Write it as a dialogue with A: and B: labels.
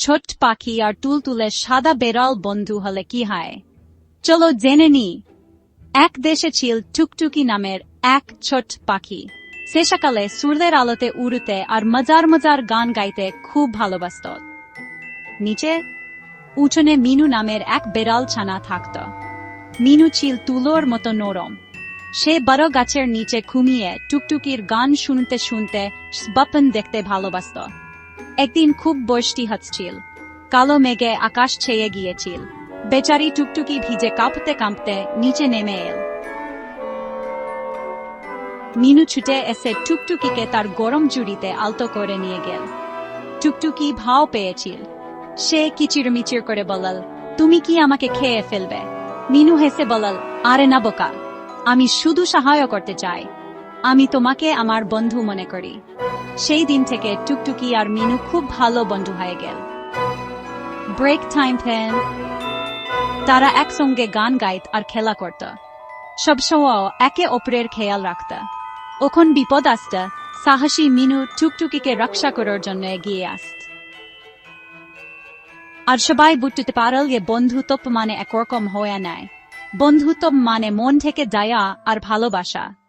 A: ছোট পাখি আর তুলতুলে সাদা বেড়াল বন্ধু হলে কি হয়? চলো জেনে নি। এক দেশে ছিল টুকটুকি নামের এক ছোট পাখি। সে সকালে সূর্যের আলোতে উড়তে আর মজার মজার গান গাইতে খুব ভালোবাসত। নিচে, উঠোনে মিনু নামের এক বেড়াল ছানা থাকত। মিনু ছিল তুলোর মতো নরম। সে বড় গাছের নিচে ঘুমিয়ে টুকটুকির গান শুনতে শুনতে স্বপ্ন দেখতে ভালোবাসত। একদিন খুব বৃষ্টি হচ্ছিল। কালো মেঘে আকাশ ছেয়ে গিয়েছিল। বেচারি টুকটুকি ভিজে কাঁপতে কাঁপতে নিচে নেমে এল। মিনু ছুটে এসে টুকটুকিকে তার গরম জুড়িতে আলতো করে নিয়ে গেল। টুকটুকি ভাও পেয়েছিল। সে কিচিরমিচির করে বলল, তুমি কি আমাকে খেয়ে ফেলবে? মিনু হেসে বলল, আরে না বোকা, আমি শুধু সাহায্য করতে চাই। আমি তোমাকে আমার বন্ধু মনে করি। সেই দিন থেকে টুকটুকি আর মিনু খুব ভালো বন্ধু হয়ে গেল। ব্রেক টাইম ফ্যান তারা একসঙ্গে গান গাইত আর খেলা করত। সবসময় একে অপরের খেয়াল রাখত। ওখন বিপদ আসত, সাহসী মিনু টুকটুকিকে রক্ষা করার জন্য এগিয়ে আসত। আর সবাই বুঝতে পারল যে বন্ধুত্ব মানে একরকম হয়ে নেয় বন্ধুত্ব মানে মন থেকে দয়া আর ভালোবাসা।